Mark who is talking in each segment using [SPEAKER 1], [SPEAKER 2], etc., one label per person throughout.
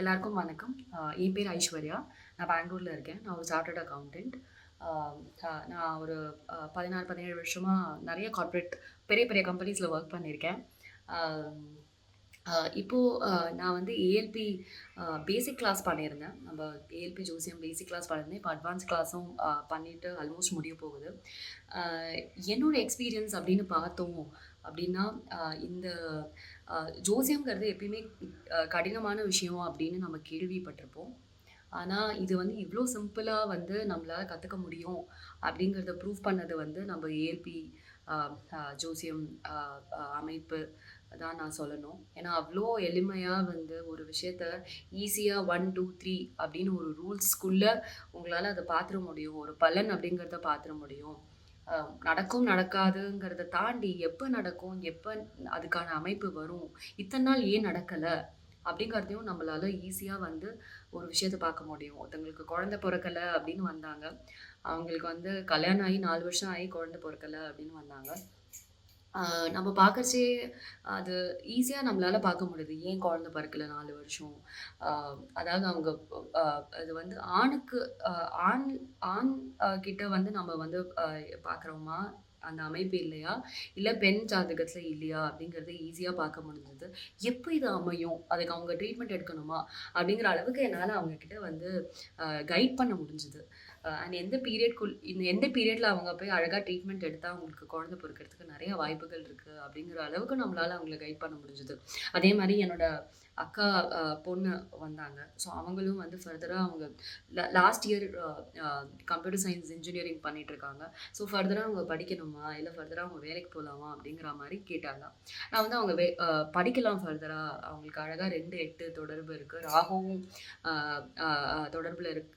[SPEAKER 1] எல்லாருக்கும் வணக்கம். என் பேர் ஐஸ்வர்யா. நான் பெங்களூரில் இருக்கேன். நான் ஒரு சார்ட்டர்ட் அக்கௌண்டண்ட் நான் ஒரு பதினாறு பதினேழு வருஷமாக நிறைய கார்ப்பரேட் பெரிய பெரிய கம்பெனிஸில் ஒர்க் பண்ணியிருக்கேன். இப்போது நான் வந்து ஏஎல்பி பேசிக் கிளாஸ் பண்ணியிருந்தேன். நம்ம ஏஎல்பி ஜோசியம் பேசிக் கிளாஸ் பண்ணியிருந்தேன். இப்போ அட்வான்ஸ் கிளாஸும் பண்ணிவிட்டு ஆல்மோஸ்ட் முடிய போகுது. என்னோடய என்னோட எக்ஸ்பீரியன்ஸ் அப்படின்னு பார்த்தோம் அப்படின்னா இந்த ஜோசியம்ங்கிறது எப்பயுமே கடினமான விஷயம் அப்படின்னு நம்ம கேள்விப்பட்டிருப்போம். ஆனால் இது வந்து இவ்வளோ சிம்பிளாக வந்து நம்மளால் கற்றுக்க முடியும் அப்படிங்கிறத ப்ரூவ் பண்ணது வந்து நம்ம ஏஎல்பி ஜோசியம் அமைப்பு தான் நான் சொல்லணும். ஏன்னா அவ்வளோ எளிமையாக வந்து ஒரு விஷயத்த ஈஸியாக ஒன் டூ த்ரீ அப்படின்னு ஒரு ரூல்ஸ்க்குள்ளே உங்களால் அதை பார்த்துட முடியும். ஒரு பலன் அப்படிங்கிறத பார்த்துட முடியும். நடக்கும் நடக்காதுங்கிறத தாண்டி எப்போ நடக்கும் எப்போ அதுக்கான அமைப்பு வரும் இத்தனை நாள் ஏன் நடக்கலை அப்படிங்கிறதையும் நம்மளால ஈஸியாக வந்து ஒரு விஷயத்தை பார்க்க முடியும். ஒருத்தவங்களுக்கு குழந்தை பிறக்கலை அப்படின்னு வந்தாங்க. அவங்களுக்கு வந்து கல்யாணம் ஆகி நாலு வருஷம் ஆகி குழந்தை பிறக்கலை அப்படின்னு வந்தாங்க. நம்ம பார்க்கறச்சே அது ஈஸியாக நம்மளால் பார்க்க முடியுது. ஏன் குழந்தை பிறக்கல நாலு வருஷம்? அதாவது அவங்க அது வந்து ஆணுக்கு ஆண் ஆண் கிட்ட வந்து நம்ம வந்து பார்க்குறோமா அந்த அமைப்பு இல்லையா? இல்லை பெண் ஜாதகத்தில் இல்லையா? அப்படிங்கிறத ஈஸியாக பார்க்க முடிஞ்சது. எப்போ இது அமையும்? அதுக்கு அவங்க ட்ரீட்மெண்ட் எடுக்கணுமா? அப்படிங்கிற அளவுக்கு என்னால் அவங்கக்கிட்ட வந்து கைட் பண்ண முடிஞ்சுது. அண்ட் எந்த பீரியட்குள் இந்த எந்த பீரியடில் அவங்க போய் அழகாக ட்ரீட்மெண்ட் எடுத்தால் அவங்களுக்கு குழந்தை பொறுக்கிறதுக்கு நிறைய வாய்ப்புகள் இருக்குது அப்படிங்கிற அளவுக்கு நம்மளால் அவங்கள கைட் பண்ண முடிஞ்சுது. அதே மாதிரி என்னோட அக்கா பொண்ணு வந்தாங்க. ஸோ அவங்களும் வந்து ஃபர்தராக அவங்க last year computer science engineering பண்ணிகிட்ருக்காங்க இருக்காங்க. ஸோ ஃபர்தராக அவங்க படிக்கணுமா? இல்லை ஃபர்தராக அவங்க வேலைக்கு போகலாமா அப்படிங்கிற மாதிரி கேட்டாங்க. நான் வந்து அவங்க வே படிக்கலாம் ஃபர்தராக அவங்களுக்கு அழகாக ரெண்டு எட்டு தொடர்பு இருக்குது ராகவும் தொடர்பில் இருக்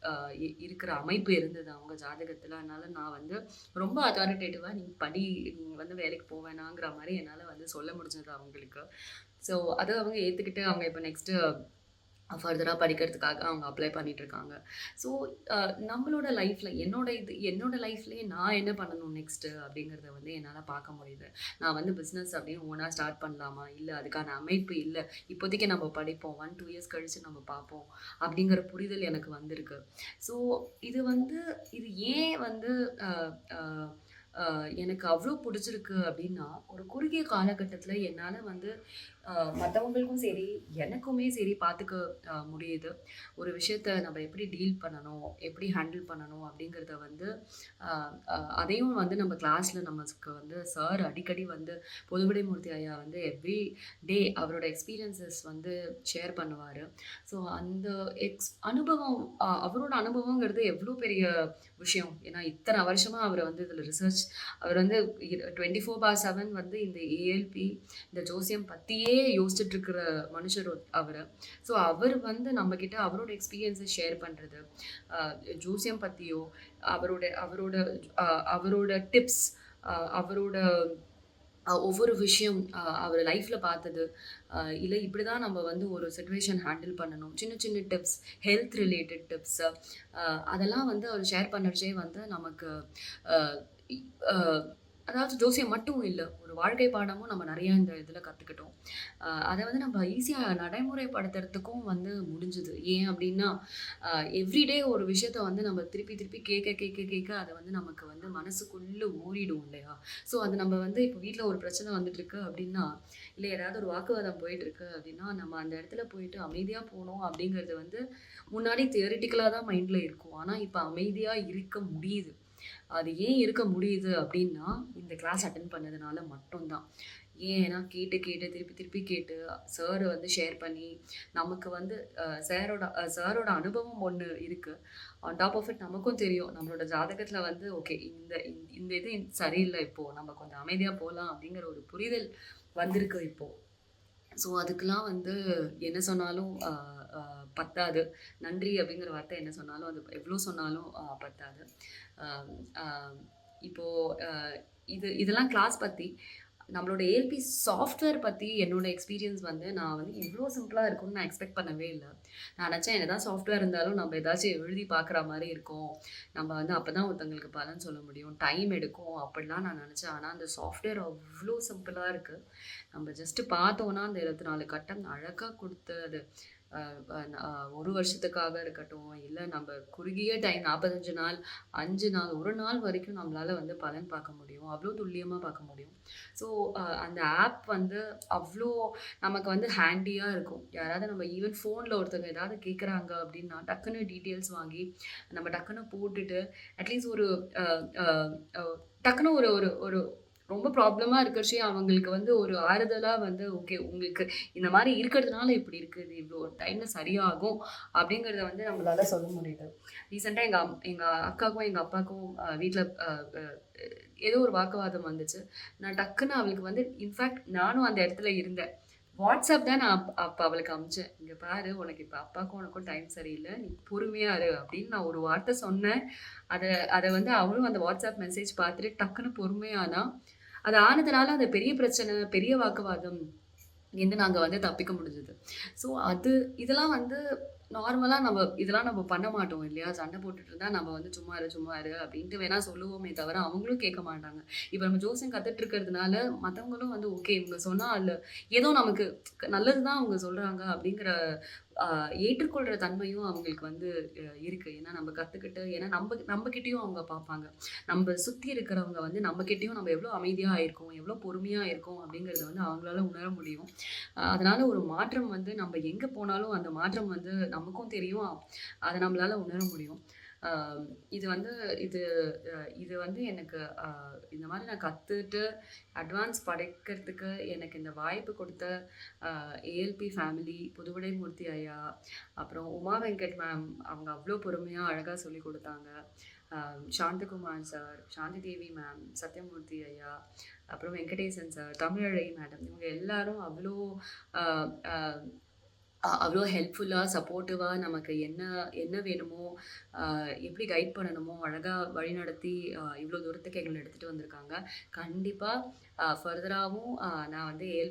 [SPEAKER 1] இருக்கிற அமைப்பு இருந்தது அவங்க ஜாதகத்தில். அதனால் நான் வந்து ரொம்ப அத்தாரிட்டேட்டிவாக நீங்கள் படி நீங்கள் வந்து வேலைக்கு போவேணாங்கிற மாதிரி என்னால் வந்து சொல்ல முடிஞ்சது அவங்களுக்கு. ஸோ அதை அவங்க ஏற்றுக்கிட்டு அவங்க இப்போ நெக்ஸ்ட்டு ஃபர்தராக படிக்கிறதுக்காக அவங்க அப்ளை பண்ணிகிட்ருக்காங்க ஸோ நம்மளோட லைஃப்பில் என்னோட இது என்னோட லைஃப்லேயே நான் என்ன பண்ணணும் நெக்ஸ்ட்டு அப்படிங்கிறத வந்து என்னால் பார்க்க முடியுது. நான் வந்து பிஸ்னஸ் அப்படின்னு ஓனாக ஸ்டார்ட் பண்ணலாமா? இல்லை அதுக்கான அமைப்பு இல்லை. இப்போதைக்கு நம்ம படிப்போம். ஒன் டூ இயர்ஸ் கழித்து நம்ம பார்ப்போம் அப்படிங்கிற புரிதல் எனக்கு வந்திருக்கு. ஸோ இது வந்து இது ஏன் வந்து எனக்கு அவ்வளோ பிடிச்சிருக்கு அப்படின்னா ஒரு குறுகிய காலகட்டத்தில் என்னால் வந்து மற்றவங்களுக்கும் சரி எனக்குமே சரி பார்த்துக்க முடியுது. ஒரு விஷயத்த நம்ம எப்படி டீல் பண்ணணும் எப்படி ஹேண்டில் பண்ணணும் அப்படிங்கிறத வந்து அதையும் வந்து நம்ம கிளாஸில் நமக்கு வந்து சார் அடிக்கடி வந்து பொதுவிடைமூர்த்தி ஐயா வந்து எவ்ரி டே அவரோட எக்ஸ்பீரியன்சஸ் வந்து ஷேர் பண்ணுவார். ஸோ அந்த எக்ஸ் அனுபவம் அவரோட அனுபவங்கிறது எவ்வளோ பெரிய விஷயம். ஏன்னா இத்தனை வருஷமாக அவர் வந்து இதில் ரிசர்ச் அவர் வந்து டுவெண்ட்டி ஃபோர் பார் செவன் வந்து இந்த ஏஎல்பி இந்த ஜோசியம் பற்றியே யோசிச்சுட்டு இருக்கிற மனுஷர் அவர். ஸோ அவர் வந்து நம்மக்கிட்ட அவரோட எக்ஸ்பீரியன்ஸை ஷேர் பண்ணுறது ஜோசியம் பற்றியோ அவரோட அவரோட அவரோட டிப்ஸ் அவரோட அஹ், ஒவ்வொரு விஷயம் அஹ், அவர் லைஃப்பில் பார்த்தது. இல்லை இப்படி தான் நம்ம வந்து ஒரு சுச்சுவேஷன் ஹேண்டில் பண்ணணும். சின்ன சின்ன டிப்ஸ் ஹெல்த் ரிலேட்டட் டிப்ஸ் அதெல்லாம் வந்து அவர் ஷேர் பண்ணுறச்சே வந்து நமக்கு அஹ், அதாவது ஜோசியம் மட்டும் இல்லை ஒரு வாழ்க்கை பாடமும் நம்ம நிறையா இந்த இதில் கற்றுக்கிட்டோம் அதை வந்து நம்ம ஈஸியாக நடைமுறைப்படுத்துறதுக்கும் வந்து முடிஞ்சுது. ஏன் அப்படின்னா எவ்ரிடே ஒரு விஷயத்த வந்து நம்ம திருப்பி திருப்பி கேட்க கேட்க கேட்க அதை வந்து நமக்கு வந்து மனசுக்குள்ளே ஊறிடும் இல்லையா? ஸோ அது நம்ம வந்து இப்போ வீட்டில் ஒரு பிரச்சனை வந்துட்டுருக்கு அப்படின்னா இல்லை ஏதாவது ஒரு வாக்குவாதம் போயிட்டுருக்கு அப்படின்னா நம்ம அந்த இடத்துல போயிட்டு அமைதியாக போகணும் அப்படிங்கிறது வந்து முன்னாடி தியரிட்டிக்கலாக தான் மைண்டில் இருக்கும். ஆனால் இப்போ அமைதியாக இருக்க முடியுது. அது ஏன் இருக்க முடியுது அப்படின்னா இந்த கிளாஸ் அட்டன் பண்ணதுனால மட்டும்தான். ஏன்னா கேட்டு கேட்டு திருப்பி திருப்பி கேட்டு சார் வந்து ஷேர் பண்ணி நமக்கு வந்து சாரோட சாரோட அனுபவம் ஒன்று இருக்குது ஆன் டாப் ஆஃப் இட் நமக்கும் தெரியும். நம்மளோட ஜாதகத்தில் வந்து ஓகே இந்த இந்த- இது சரியில்லை இப்போது நம்ம கொஞ்சம் அமைதியாக போகலாம் அப்படிங்கிற ஒரு புரிதல் வந்திருக்கு இப்போது ஸோ அதுக்கெலாம் வந்து என்ன சொன்னாலும் பத்தாது. நன்றி அப்படிங்கிற வார்த்தை என்ன சொன்னாலும் அது எவ்வளோ சொன்னாலும் பத்தாது. இப்போது இப்போ இது இதெல்லாம் கிளாஸ் பற்றி நம்மளோட ஏல்பி சாஃப்ட்வேர் பற்றி என்னோட எக்ஸ்பீரியன்ஸ் வந்து நான் வந்து இவ்வளோ சிம்பிளாக இருக்கும்னு நான் எக்ஸ்பெக்ட் பண்ணவே இல்லை. நான் நினச்சேன் என்னதான் சாஃப்ட்வேர் இருந்தாலும் நம்ம ஏதாச்சும் எழுதி பார்க்குற மாதிரி இருக்கும். நம்ம வந்து அப்போ தான் ஒருத்தங்களுக்கு பலன் சொல்ல முடியும். டைம் எடுக்கும். அப்படிலாம் நான் நினச்சேன். ஆனால் அந்த சாஃப்ட்வேர் அவ்வளோ சிம்பிளாக இருக்குது நம்ம ஜஸ்ட்டு பார்த்தோன்னா அந்த இருபத்தி நாலு கட்டம் அழகாக கொடுத்து அது ஒரு வருஷத்துக்காக இருக்கட்டும், இல்லை நம்ம குறுகிய டைம் 45 நாள், அஞ்சு நாள், ஒரு நாள் வரைக்கும் நம்மளால் வந்து பலன் பார்க்க முடியும். அவ்வளோ துல்லியமாக பார்க்க முடியும். ஸோ அந்த ஆப் வந்து அவ்வளோ நமக்கு வந்து ஹேண்டியாக இருக்கும். யாராவது நம்ம ஈவன் ஃபோனில் ஒருத்தவங்க ஏதாவது கேட்குறாங்க அப்படின்னா டக்குனு டீட்டெயில்ஸ் வாங்கி, நம்ம டக்குன்னு போட்டுட்டு, அட்லீஸ்ட் ஒரு டக்குன்னு டக்குனு ஒரு ஒரு ஒரு ரொம்ப ப்ராப்ளமாக இருக்கிறச்சே அவங்களுக்கு வந்து ஒரு ஆறுதலாக வந்து, ஓகே உங்களுக்கு இந்த மாதிரி இருக்கிறதுனால இப்படி இருக்குது இவ்வளோ டைமில் சரியாகும் அப்படிங்கிறத வந்து நம்மளால சொல்ல முடியுது. ரீசெண்டாக எங்கள் அம் எங்கள் அக்காவுக்கும், எங்கள் அப்பாவுக்கும் வீட்டில் ஏதோ ஒரு வாக்குவாதம் வந்துச்சு. நான் டக்குன்னு அவளுக்கு வந்து இன்ஃபேக்ட் நானும் அந்த இடத்துல இருந்தேன். வாட்ஸ்அப் தான் நான் அப்போ அவளுக்கு அனுப்பிச்சேன். இங்கே பாரு உனக்கு இப்போ அப்பாவுக்கும் உனக்கும் டைம் சரியில்லை நீ பொறுமையாக இரு" அப்படின்னு நான் ஒரு வார்த்தை சொன்னேன். அதை அதை வந்து அவளும் அந்த வாட்ஸ்அப் மெசேஜ் பார்த்துட்டு டக்குனு பொறுமையானா. அது ஆனதுனால அந்த பெரிய பிரச்சனை, பெரிய வாக்குவாதம் இருந்து நாங்கள் வந்து தப்பிக்க முடிஞ்சது. ஸோ அது இதெல்லாம் வந்து நார்மலாக நம்ம இதெல்லாம் நம்ம பண்ண மாட்டோம் இல்லையா? சண்டை போட்டுட்டு இருந்தால் நம்ம வந்து சும்மா இரு, சும்மா இரு அப்படின்ட்டு வேணால் சொல்லுவோமே தவிர, அவங்களும் கேட்க மாட்டாங்க. இப்போ நம்ம ஜோசியம் கற்றுட்டு இருக்கிறதுனால, மற்றவங்களும் வந்து ஓகே இவங்க சொன்னால் அதுல ஏதோ நமக்கு நல்லது தான் அவங்க சொல்கிறாங்க அப்படிங்கிற ஏற்றுக்கொள்கிற தன்மையும் அவங்களுக்கு வந்து இருக்குது ஏன்னா நம்ம கற்றுக்கிட்டு ஏன்னா நம்ம நம்மக்கிட்டேயும் அவங்க பார்ப்பாங்க. நம்ம சுற்றி இருக்கிறவங்க வந்து நம்மக்கிட்டேயும் நம்ம எவ்வளோ அமைதியாக இருக்கோம், எவ்வளோ பொறுமையாக இருக்கோம் அப்படிங்கிறத வந்து அவங்களால உணர முடியும். அதனால் ஒரு மாற்றம் வந்து நம்ம எங்கே போனாலும் அந்த மாற்றம் வந்து நமக்கும் தெரியும். அதை நம்மளால உணர முடியும். இது வந்து இது இது வந்து எனக்கு இந்த மாதிரி நான் கற்றுட்டு அட்வான்ஸ் படைக்கிறதுக்கு எனக்கு இந்த வாய்ப்பு கொடுத்த ஏஎல்பி ஃபேமிலி, புதுவுடைமூர்த்தி ஐயா, அப்புறம் உமா வெங்கட் மேம் அவங்க அவ்வளோ பொறுமையாக அழகாக சொல்லி கொடுத்தாங்க. சாந்தகுமார் சார், சாந்தி தேவி மேம், சத்யமூர்த்தி ஐயா, அப்புறம் வெங்கடேசன் சார், தமிழழகி மேடம் இவங்க எல்லாரும் அவ்வளோ அவ்வளோ ஹெல்ப்ஃபுல்லாக சப்போர்ட்டிவாக நமக்கு என்ன என்ன வேணுமோ, எப்படி கைட் பண்ணணுமோ அழகாக வழிநடத்தி இவ்வளோ தூரத்துக்கு எங்களை எடுத்துகிட்டு வந்திருக்காங்க. கண்டிப்பாக ஃபர்தராகவும் நான் வந்து ஏஎல்